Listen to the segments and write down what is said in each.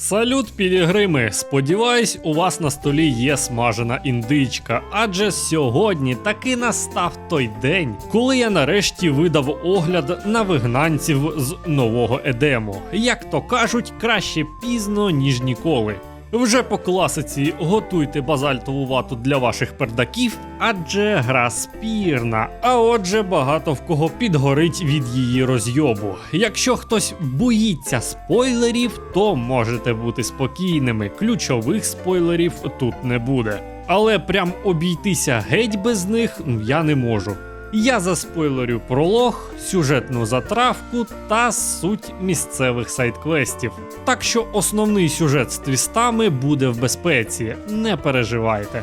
Салют, пілігрими! Сподіваюсь, у вас на столі є смажена індичка, адже сьогодні таки настав той день, коли я нарешті видав огляд на вигнанців з нового Едему. Як то кажуть, краще пізно, ніж ніколи. Вже по класиці готуйте базальтову вату для ваших пердаків, адже гра спірна. А отже, багато в кого підгорить від її розйобу. Якщо хтось боїться спойлерів, то можете бути спокійними. Ключових спойлерів тут не буде. Але прям обійтися геть без них ну, я не можу. Я заспойлерю пролог, сюжетну затравку та суть місцевих сайт-квестів. Так що основний сюжет з твістами буде в безпеці, не переживайте.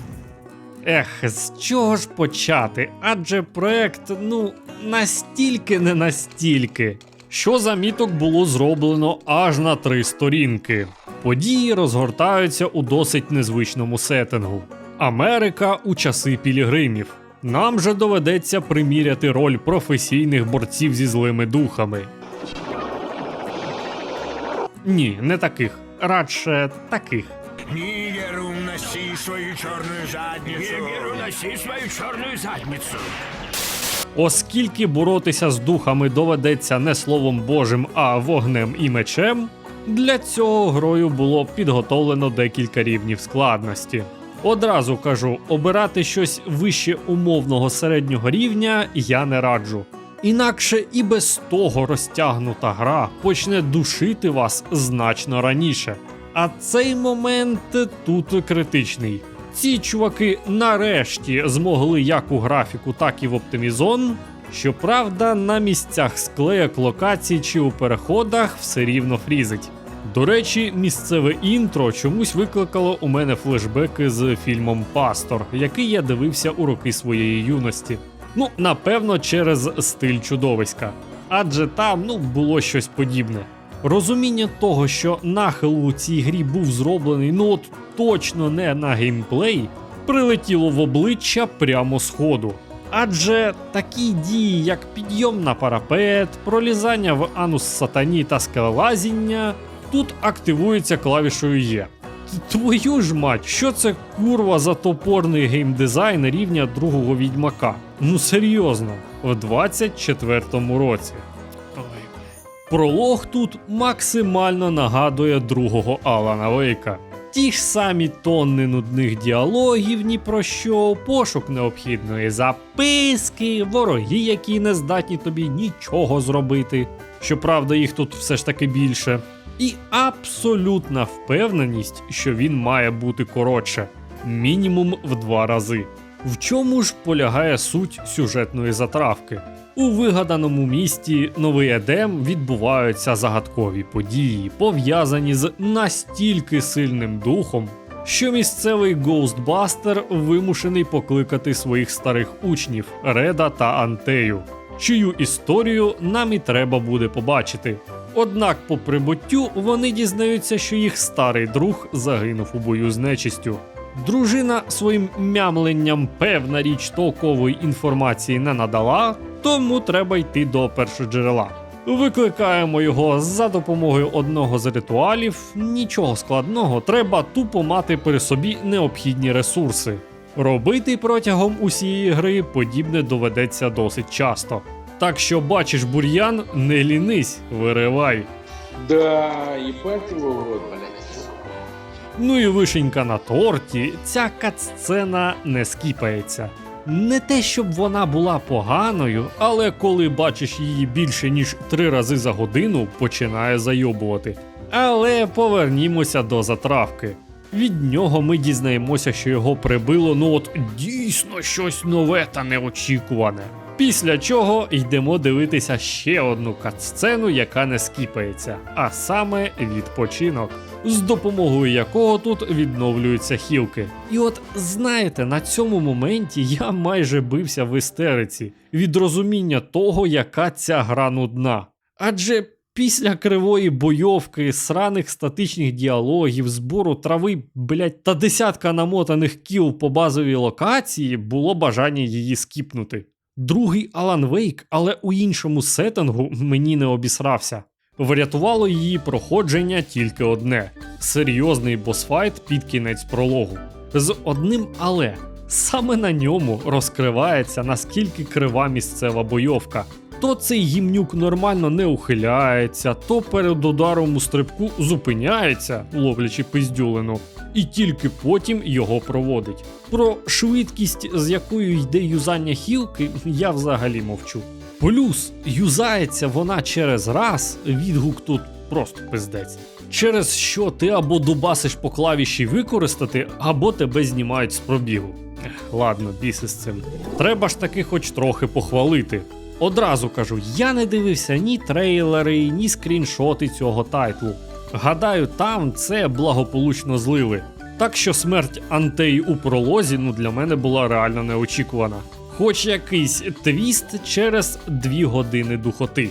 Ех, з чого ж почати? Адже проект, ну, настільки не настільки. Що заміток було зроблено аж на три сторінки. Події розгортаються у досить незвичному сеттингу. Америка у часи пілігримів. Нам же доведеться приміряти роль професійних борців зі злими духами. Ні, не таких, радше таких. Нигеру носи свою черную задницу. Нигеру носи свою черную задницу. Оскільки боротися з духами доведеться не словом Божим, а вогнем і мечем, для цього грою було підготовлено декілька рівнів складності. Одразу кажу, обирати щось вище умовного середнього рівня я не раджу. Інакше і без того розтягнута гра почне душити вас значно раніше. А цей момент тут критичний. Ці чуваки нарешті змогли як у графіку, так і в оптимізон. Щоправда, на місцях склеєк локацій чи у переходах все рівно фрізить. До речі, місцеве інтро чомусь викликало у мене флешбеки з фільмом Пастор, який я дивився у роки своєї юності. Ну, напевно, через стиль чудовиська. Адже там ну, було щось подібне. Розуміння того, що нахил у цій грі був зроблений, ну от точно не на геймплей, прилетіло в обличчя прямо з ходу. Адже такі дії, як підйом на парапет, пролізання в анус сатані та скелелазіння, тут активуються клавішою Є. Твою ж мать, що це курва за топорний геймдизайн рівня другого відьмака? Ну серйозно, в 24-му році. Пролог тут максимально нагадує другого Алана Вейка. Ті ж самі тонни нудних діалогів ні про що, пошук необхідної записки, вороги, які не здатні тобі нічого зробити. Щоправда, їх тут все ж таки більше. І абсолютна впевненість, що він має бути коротше, мінімум в два рази. В чому ж полягає суть сюжетної затравки? У вигаданому місті Новий Едем відбуваються загадкові події, пов'язані з настільки сильним духом, що місцевий Гоустбастер вимушений покликати своїх старих учнів Реда та Антею, чию історію нам і треба буде побачити. Однак по прибуттю вони дізнаються, що їх старий друг загинув у бою з нечистю. Дружина своїм мямленням певна річ толкової інформації не надала, тому треба йти до першоджерела. Викликаємо його за допомогою одного з ритуалів. Нічого складного, треба тупо мати при собі необхідні ресурси. Робити протягом усієї гри подібне доведеться досить часто. Так що бачиш бур'ян, не лінись, виривай. Да, ебать его в блядь. Ну і вишенька на торті, ця катсцена не скіпається. Не те, щоб вона була поганою, але коли бачиш її більше ніж три рази за годину, починає зайобувати. Але повернімося до затравки. Від нього ми дізнаємося, що його прибило ну от дійсно щось нове та неочікуване. Після чого йдемо дивитися ще одну катсцену, яка не скіпається, а саме відпочинок. З допомогою якого тут відновлюються хілки. І от знаєте, на цьому моменті я майже бився в істериці від розуміння того, яка ця гра нудна. Адже після кривої бойовки, сраних статичних діалогів, збору трави, блять, та десятка намотаних кіл по базовій локації було бажання її скіпнути. Другий Алан Вейк, але у іншому сеттингу мені не обісрався. Врятувало її проходження тільки одне серйозний босфайт під кінець прологу. З одним але саме на ньому розкривається наскільки крива місцева бойовка. То цей гімнюк нормально не ухиляється, то перед ударом у стрибку зупиняється, ловлячи пиздюлину, і тільки потім його проводить. Про швидкість, з якою йде юзання хілки, я взагалі мовчу. Плюс юзається вона через раз, відгук тут просто пиздець. Через що ти або дубасиш по клавіші використати, або тебе знімають з пробігу. Ех, ладно, біси з цим. Треба ж таки хоч трохи похвалити. Одразу кажу, я не дивився ні трейлери, ні скріншоти цього тайтлу. Гадаю, там це благополучно злили. Так що смерть Антеї у пролозі ну, для мене була реально неочікувана. Хоч якийсь твіст через дві години духоти.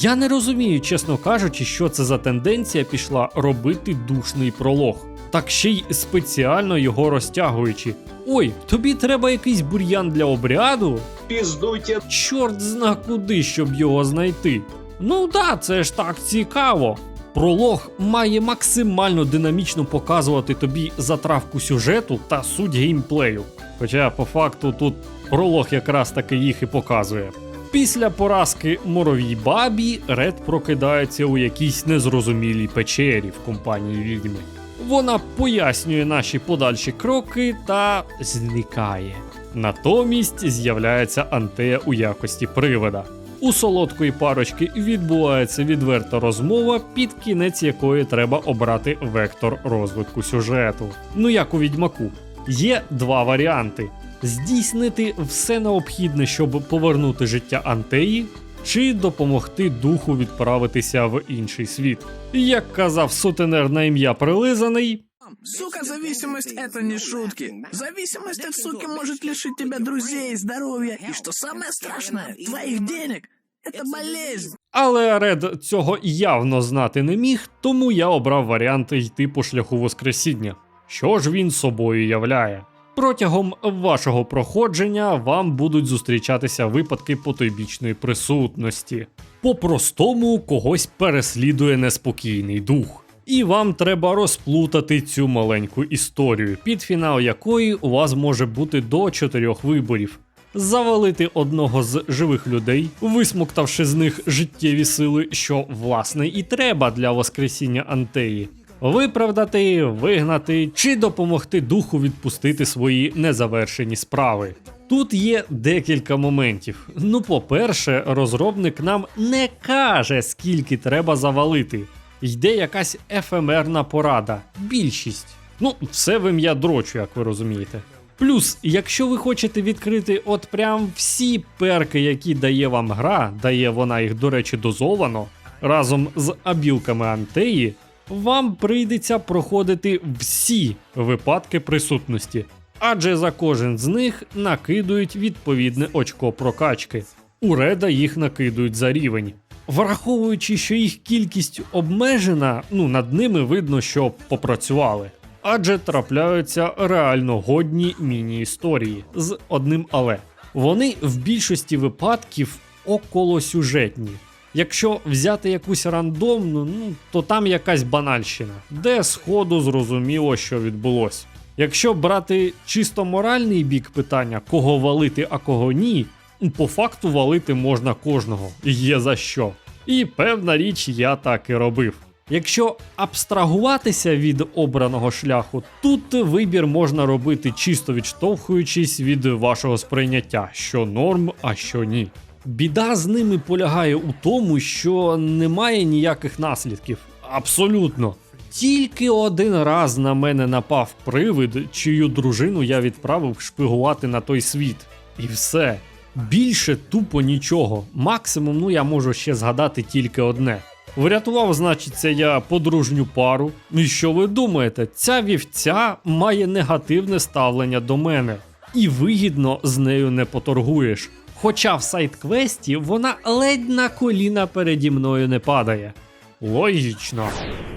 Я не розумію, чесно кажучи, що це за тенденція пішла робити душний пролог. Так ще й спеціально його розтягуючи. Ой, тобі треба якийсь бур'ян для обряду? Піздуйте. Чорт зна куди, щоб його знайти. Ну да, це ж так цікаво. Пролог має максимально динамічно показувати тобі затравку сюжету та суть геймплею. Хоча по факту тут пролог якраз таки їх і показує. Після поразки моровій бабі Ред прокидається у якійсь незрозумілій печері в компанії відьми. Вона пояснює наші подальші кроки та зникає. Натомість з'являється Антея у якості привида. У солодкої парочки відбувається відверта розмова, під кінець якої треба обрати вектор розвитку сюжету. Ну як у відьмаку. Є два варіанти: здійснити все необхідне, щоб повернути життя Антеї, чи допомогти духу відправитися в інший світ. Як казав сутенер на ім'я Прилизаний, Сука, зависимость это не шутки. Зависимость от суки может лишить тебя друзей, здоровья и, что самое страшное, твоих денег. Это болезнь. Але Ред цього явно знати не міг, тому я обрав варіант йти по шляху Воскресіння. Що ж він собою являє? Протягом вашого проходження вам будуть зустрічатися випадки потойбічної присутності. По-простому когось переслідує неспокійний дух. І вам треба розплутати цю маленьку історію, під фінал якої у вас може бути до чотирьох виборів: завалити одного з живих людей, висмоктавши з них життєві сили, що власне і треба для воскресіння Антеї. Виправдати, вигнати чи допомогти духу відпустити свої незавершені справи. Тут є декілька моментів. Ну, по-перше, розробник нам не каже, скільки треба завалити. Йде якась ефемерна порада, більшість. Ну, все в ім'я дрочу, як ви розумієте. Плюс, якщо ви хочете відкрити от прям всі перки, які дає вам гра, дає вона їх, до речі, дозовано, разом з абілками Антеї, вам прийдеться проходити всі випадки присутності, адже за кожен з них накидують відповідне очко прокачки. У Реда їх накидують за рівень. Враховуючи, що їх кількість обмежена, ну над ними видно, що попрацювали. Адже трапляються реально годні міні-історії з одним але. Вони в більшості випадків околосюжетні. Якщо взяти якусь рандомну, ну то там якась банальщина, де сходу зрозуміло, що відбулось. Якщо брати чисто моральний бік питання, кого валити, а кого ні, ну, по факту валити можна кожного, є за що. І певна річ, я так і робив. Якщо абстрагуватися від обраного шляху, тут вибір можна робити чисто відштовхуючись від вашого сприйняття, що норм, а що ні. Біда з ними полягає у тому, що немає ніяких наслідків. Абсолютно. Тільки один раз на мене напав привид, чию дружину я відправив шпигувати на той світ. І все. Більше тупо нічого. Максимум, ну я можу ще згадати тільки одне. Врятував, значиться, я подружню пару. І що ви думаєте? Ця вівця має негативне ставлення до мене, і вигідно з нею не поторгуєш. Хоча в сайт-квесті вона ледь на коліна переді мною не падає. Логічно.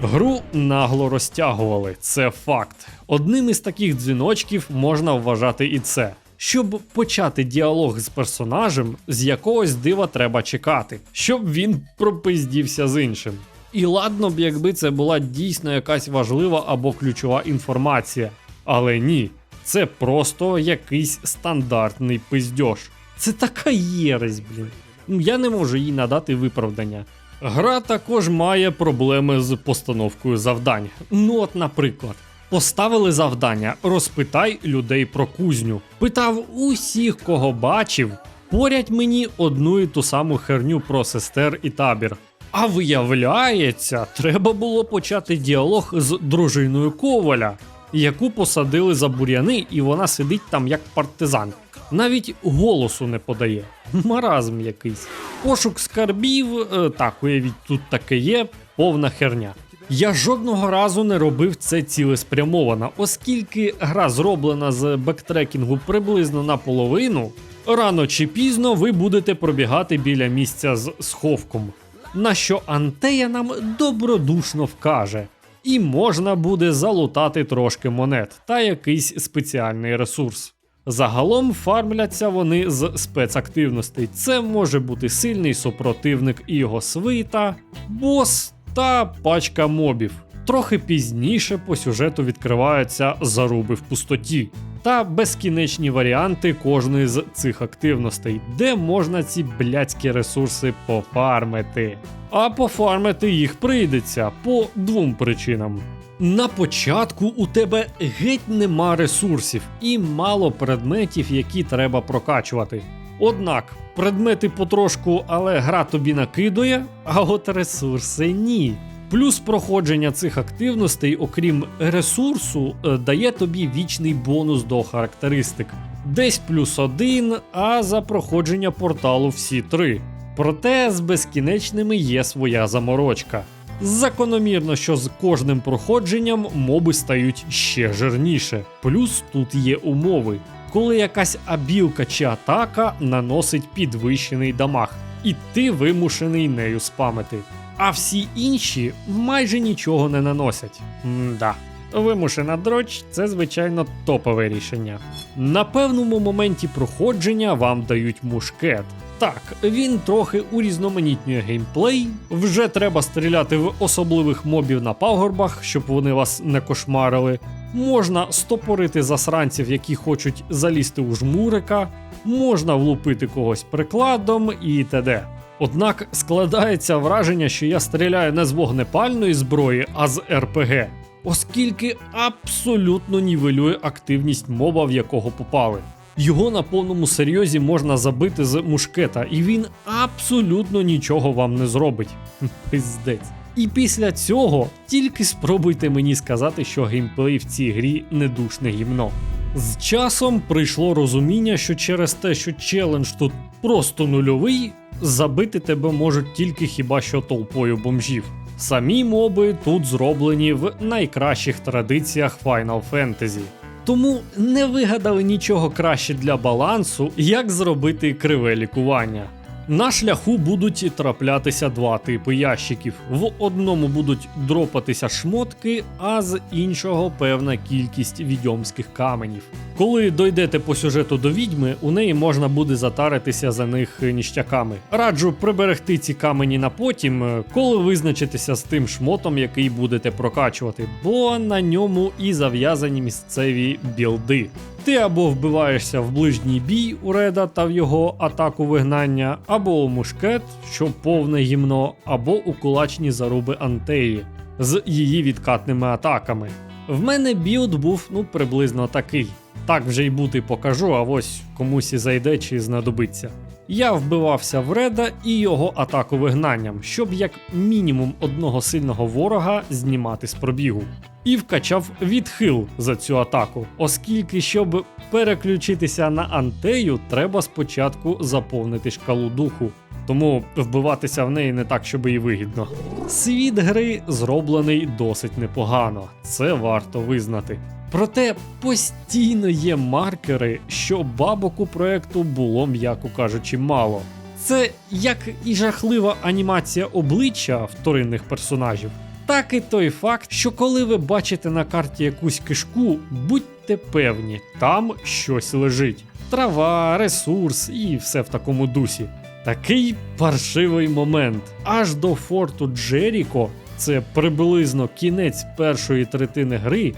Гру нагло розтягували, це факт. Одним із таких дзвіночків можна вважати і це. Щоб почати діалог з персонажем, з якогось дива треба чекати, щоб він пропиздівся з іншим. І ладно б, якби це була дійсно якась важлива або ключова інформація. Але ні, це просто якийсь стандартний пиздьош. Це така єресь, блін. Ну, Я не можу їй надати виправдання. Гра також має проблеми з постановкою завдань. Ну, от, наприклад, поставили завдання розпитай людей про кузню. Питав усіх, кого бачив, порять мені одну і ту саму херню про сестер і табір. А виявляється, треба було почати діалог з дружиною Коваля, яку посадили за бур'яни, і вона сидить там як партизан. Навіть голосу не подає. Маразм якийсь. Пошук скарбів, е, так, уявіть, тут таке є, повна херня. Я жодного разу не робив це цілеспрямовано, оскільки гра зроблена з бектрекінгу приблизно наполовину, рано чи пізно ви будете пробігати біля місця з сховком, на що Антея нам добродушно вкаже. І можна буде залутати трошки монет та якийсь спеціальний ресурс. Загалом фармляться вони з спецактивностей. Це може бути сильний супротивник і його свита, бос та пачка мобів. Трохи пізніше по сюжету відкриваються заруби в пустоті та безкінечні варіанти кожної з цих активностей, де можна ці блядські ресурси пофармити. А пофармити їх прийдеться по двом причинам. На початку у тебе геть нема ресурсів і мало предметів, які треба прокачувати. Однак предмети потрошку, але гра тобі накидує, а от ресурси ні. Плюс проходження цих активностей, окрім ресурсу, е, дає тобі вічний бонус до характеристик. Десь плюс один, а за проходження порталу всі три. Проте з безкінечними є своя заморочка. Закономірно, що з кожним проходженням моби стають ще жирніше. Плюс тут є умови, коли якась абілка чи атака наносить підвищений дамаг, і ти вимушений нею спамити. А всі інші майже нічого не наносять. М-да. Вимушена дроч це звичайно топове рішення. На певному моменті проходження вам дають мушкет. Так, він трохи урізноманітнює геймплей. Вже треба стріляти в особливих мобів на пагорбах, щоб вони вас не кошмарили. Можна стопорити засранців, які хочуть залізти у жмурика, можна влупити когось прикладом і т.д. Однак складається враження, що я стріляю не з вогнепальної зброї, а з РПГ, оскільки абсолютно нівелює активність моба, в якого попали. Його на повному серйозі можна забити з мушкета, і він абсолютно нічого вам не зробить. Пиздець. І після цього тільки спробуйте мені сказати, що геймплей в цій грі не душне гімно. З часом прийшло розуміння, що через те, що челендж тут просто нульовий, забити тебе можуть тільки хіба що толпою бомжів. Самі моби тут зроблені в найкращих традиціях Final Fantasy. Тому не вигадали нічого краще для балансу, як зробити криве лікування. На шляху будуть траплятися два типи ящиків. В одному будуть дропатися шмотки, а з іншого певна кількість відьомських каменів. Коли дойдете по сюжету до відьми, у неї можна буде затаритися за них ніштяками. Раджу приберегти ці камені на потім, е, коли визначитеся з тим шмотом, який будете прокачувати, бо на ньому і зав'язані місцеві білди. Ти або вбиваєшся в ближній бій у Реда та в його атаку вигнання, або у мушкет, що повне гімно, або у кулачні заруби Антеї з її відкатними атаками. В мене білд був ну приблизно такий. Так вже й бути покажу, а ось комусь і зайде чи знадобиться. Я вбивався в Реда і його атаку вигнанням, щоб як мінімум одного сильного ворога знімати з пробігу. І вкачав відхил за цю атаку, оскільки, щоб переключитися на антею, треба спочатку заповнити шкалу духу. тому вбиватися в неї не так, щоб і вигідно. Світ гри зроблений досить непогано, це варто визнати. Проте постійно є маркери, що бабок у проекту було, м'яко кажучи, мало. Це як і жахлива анімація обличчя вторинних персонажів, так і той факт, що коли ви бачите на карті якусь кишку, будьте певні, там щось лежить. Трава, ресурс і все в такому дусі. Такий паршивий момент. Аж до форту Джеріко, це приблизно кінець першої третини гри.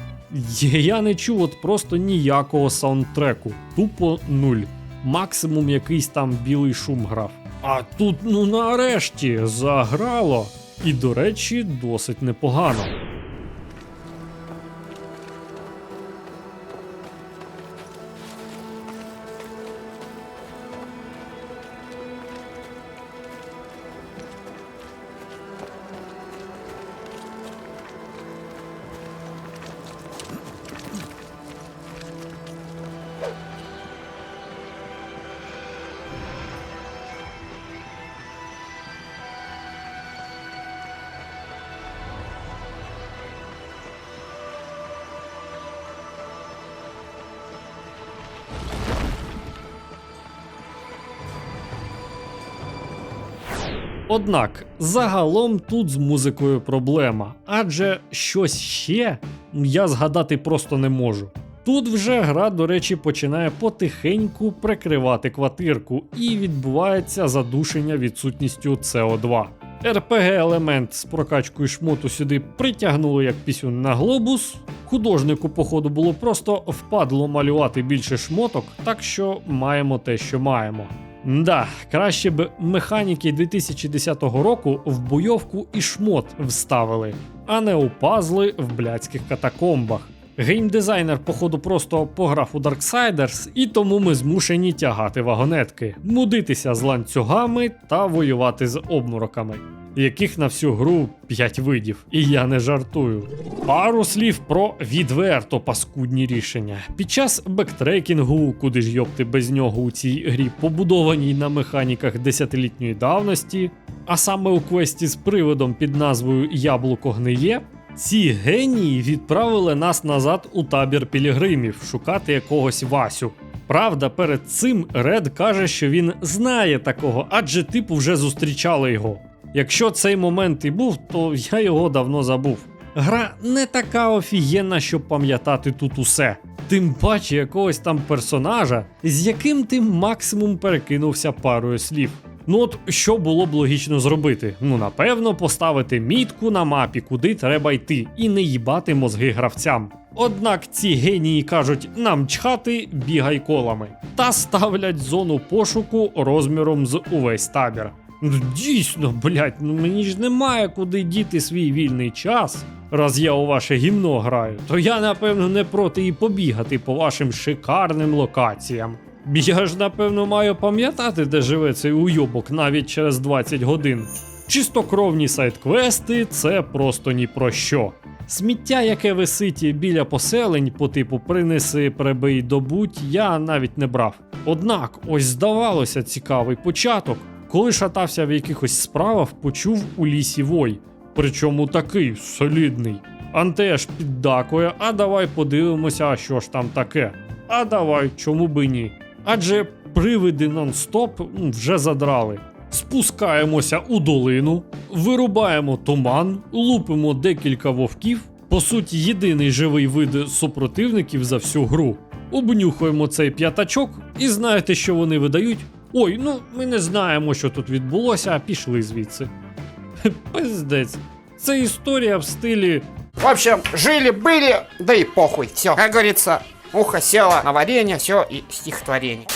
Я не чув от просто ніякого саундтреку. Тупо нуль. Максимум якийсь там білий шум грав. А тут, ну нарешті, заграло. І, до речі, досить непогано. Однак загалом тут з музикою проблема, адже щось ще я згадати просто не можу. Тут вже гра, до речі, починає потихеньку прикривати квартирку і відбувається задушення відсутністю СО2. РПГ-елемент з прокачкою шмоту сюди притягнули як пісюн на глобус. Художнику, походу, було просто впадло малювати більше шмоток, так що маємо те, що маємо. Да, краще б механіки 2010 року в бойовку і шмот вставили, а не у пазли в блядських катакомбах. Геймдизайнер, походу, просто пограв у Darksiders, і тому ми змушені тягати вагонетки, мудитися з ланцюгами та воювати з обмороками, яких на всю гру 5 видів, і я не жартую. Пару слів про відверто паскудні рішення. Під час бектрекінгу, куди ж йопти без нього у цій грі, побудованій на механіках десятилітньої давності, а саме у квесті з приводом під назвою Яблуко гниє, ці генії відправили нас назад у табір пілігримів шукати якогось Васю. Правда, перед цим Ред каже, що він знає такого, адже типу вже зустрічали його. Якщо цей момент і був, то я його давно забув. Гра не така офігенна, щоб пам'ятати тут усе. Тим паче якогось там персонажа, з яким ти максимум перекинувся парою слів. Ну от що було б логічно зробити? Ну напевно, поставити мітку на мапі, куди треба йти, і не їбати мозги гравцям. Однак ці генії кажуть, нам чхати, бігай колами, та ставлять зону пошуку розміром з увесь табір. Ну дійсно, блять, ну мені ж немає куди діти свій вільний час. Раз я у ваше гімно граю, то я напевно не проти і побігати по вашим шикарним локаціям. Я ж напевно маю пам'ятати, де живе цей уйобок навіть через 20 годин. Чистокровні сайт-квести це просто ні про що. Сміття, яке висить біля поселень, по типу принеси, прибий, добудь, я навіть не брав. Однак, ось здавалося цікавий початок. Коли шатався в якихось справах, почув у лісі вой. Причому такий солідний. Антеж піддакує, а давай подивимося, що ж там таке. А давай, чому би ні. Адже привиди нон-стоп вже задрали. Спускаємося у долину, вирубаємо туман, лупимо декілька вовків, по суті, єдиний живий вид супротивників за всю гру. Обнюхуємо цей п'ятачок і знаєте, що вони видають? Ой, ну ми не знаємо, що тут відбулося, а пішли звідси. Пиздець. Це історія в стилі В общем, жили-были, да и похуй. Все, как говорится, ухо село на варенье, все и стихотворение.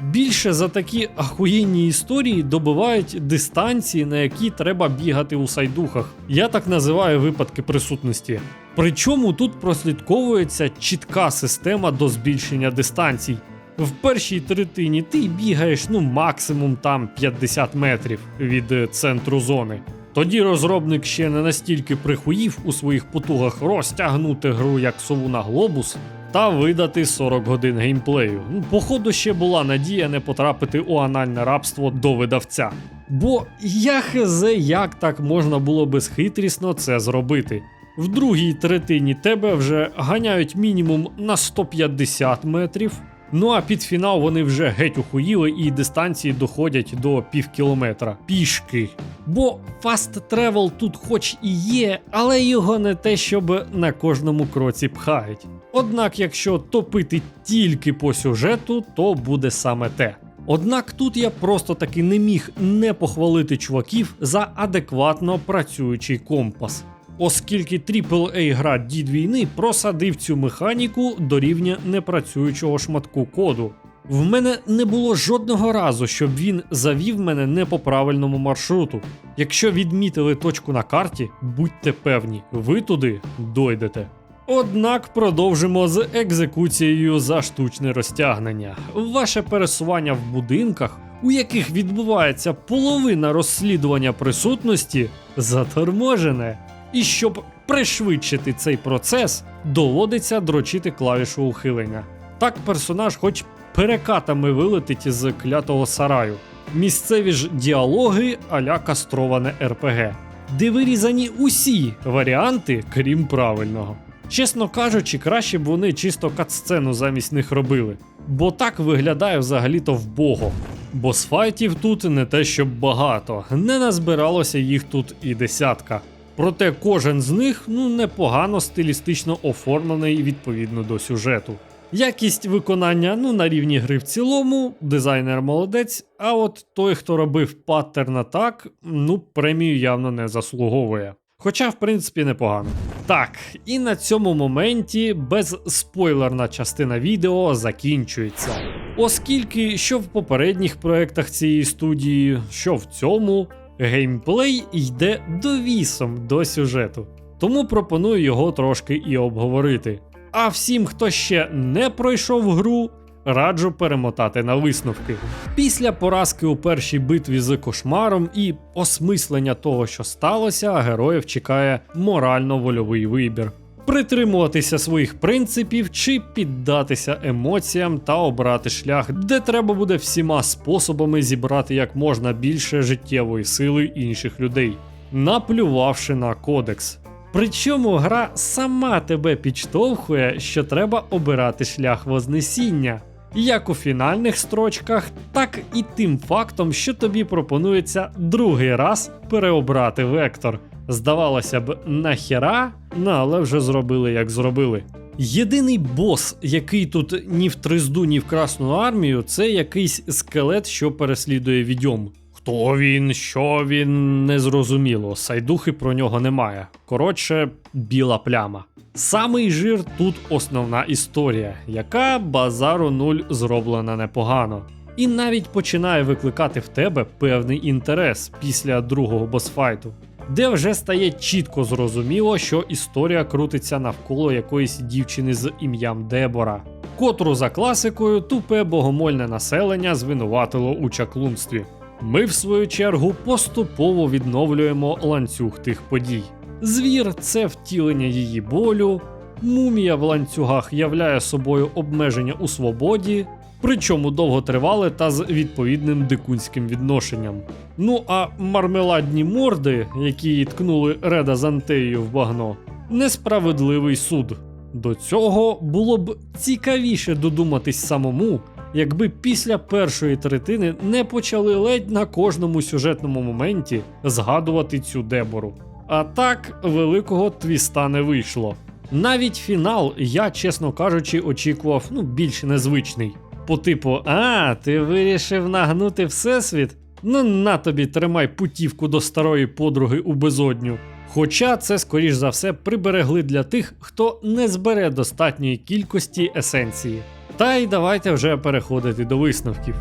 Більше за такі ахуєнні історії добивають дистанції, на які треба бігати у сайдухах. Я так називаю випадки присутності. Причому тут прослідковується чітка система до збільшення дистанцій. В першій третині ти бігаєш ну максимум там 50 метрів від е, центру зони. Тоді розробник ще не настільки прихуїв у своїх потугах розтягнути гру як сову на глобус та видати 40 годин геймплею. Ну, походу, ще була надія не потрапити у анальне рабство до видавця. Бо я хезе, як так можна було безхитрісно це зробити. В другій третині тебе вже ганяють мінімум на 150 метрів. Ну а під фінал вони вже геть ухуїли і дистанції доходять до пів кілометра пішки. Бо фаст тревел тут хоч і є, але його не те, щоб на кожному кроці пхають. Однак, якщо топити тільки по сюжету, то буде саме те. Однак тут я просто таки не міг не похвалити чуваків за адекватно працюючий компас. Оскільки AAA гра Дід війни просадив цю механіку до рівня непрацюючого шматку коду. В мене не було жодного разу, щоб він завів мене не по правильному маршруту. Якщо відмітили точку на карті, будьте певні, ви туди дойдете. Однак продовжимо з екзекуцією за штучне розтягнення. Ваше пересування в будинках, у яких відбувається половина розслідування присутності, заторможене. І щоб пришвидшити цей процес, доводиться дрочити клавішу ухилення. Так персонаж хоч перекатами вилетить з клятого сараю. Місцеві ж діалоги аля кастроване РПГ, де вирізані усі варіанти, крім правильного. Чесно кажучи, краще б вони чисто катсцену замість них робили. Бо так виглядає взагалі-то вбого. Босфайтів тут не те, щоб багато, не назбиралося їх тут і десятка. Проте кожен з них ну непогано стилістично оформлений відповідно до сюжету. Якість виконання ну на рівні гри в цілому, дизайнер молодець, а от той, хто робив паттерн так, ну премію явно не заслуговує. Хоча, в принципі, непогано. Так, і на цьому моменті безспойлерна частина відео закінчується. Оскільки що в попередніх проєктах цієї студії, що в цьому, геймплей йде довісом до сюжету. Тому пропоную його трошки і обговорити. А всім, хто ще не пройшов гру, раджу перемотати на висновки. Після поразки у першій битві з кошмаром і осмислення того, що сталося, героїв чекає морально-вольовий вибір. Притримуватися своїх принципів чи піддатися емоціям та обрати шлях, де треба буде всіма способами зібрати як можна більше життєвої сили інших людей, наплювавши на кодекс. Причому гра сама тебе підштовхує, що треба обирати шлях вознесіння, як у фінальних строчках, так і тим фактом, що тобі пропонується другий раз переобрати вектор. Здавалося б, нахера, ну але вже зробили як зробили. Єдиний бос, який тут ні в тризду, ні в Красну армію, це якийсь скелет, що переслідує відьом. Хто він, що він, незрозуміло. Сайдухи про нього немає. Коротше, біла пляма. Самий жир тут основна історія, яка базару нуль зроблена непогано. І навіть починає викликати в тебе певний інтерес після другого босфайту, де вже стає чітко зрозуміло, що історія крутиться навколо якоїсь дівчини з ім'ям Дебора, котру за класикою тупе богомольне населення звинуватило у чаклунстві. Ми, в свою чергу, поступово відновлюємо ланцюг тих подій. Звір це втілення її болю, мумія в ланцюгах являє собою обмеження у свободі, причому довготривале та з відповідним дикунським відношенням. Ну а мармеладні морди, які ткнули Реда з Антеєю в багно, несправедливий суд. До цього було б цікавіше додуматись самому, якби після першої третини не почали ледь на кожному сюжетному моменті згадувати цю дебору. А так великого твіста не вийшло. Навіть фінал, я, чесно кажучи, очікував ну, більш незвичний. По типу, а, ти вирішив нагнути всесвіт? Ну на тобі тримай путівку до старої подруги у безодню. Хоча це, скоріш за все, приберегли для тих, хто не збере достатньої кількості есенції. Та й давайте вже переходити до висновків.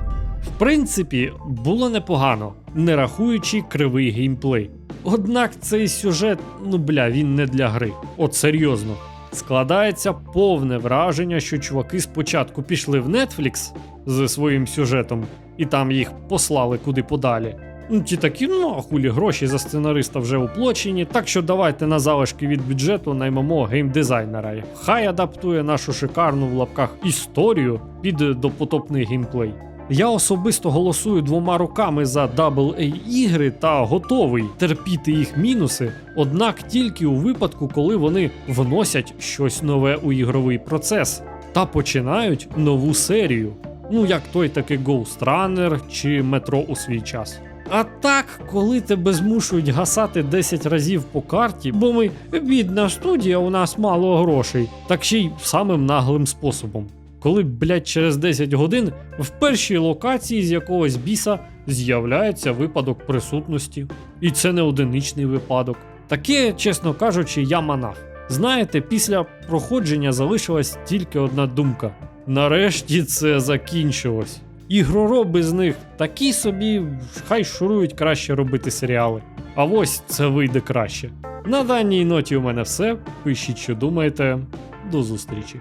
В принципі, було непогано, не рахуючи кривий геймплей. Однак цей сюжет, ну бля, він не для гри. От серйозно. Складається повне враження, що чуваки спочатку пішли в Netflix зі своїм сюжетом, і там їх послали куди подалі. Ну, ті такі, ну а хулі гроші за сценариста вже уплочені, так що давайте на залишки від бюджету наймемо геймдизайнера. Хай адаптує нашу шикарну в лапках історію під допотопний геймплей. Я особисто голосую двома руками за AA ігри та готовий терпіти їх мінуси, однак тільки у випадку, коли вони вносять щось нове у ігровий процес та починають нову серію. Ну як той такий Ghost Runner чи метро у свій час. А так, коли тебе змушують гасати 10 разів по карті, бо ми бідна студія, у нас мало грошей, так ще й самим наглим способом. Коли, блядь, через 10 годин в першій локації з якогось біса з'являється випадок присутності. І це не одиничний випадок. Таке, чесно кажучи, я манав. Знаєте, після проходження залишилась тільки одна думка: нарешті це закінчилось. Ігророби з них такі собі, хай шурують краще робити серіали. А ось це вийде краще. На даній ноті у мене все. Пишіть, що думаєте. До зустрічі.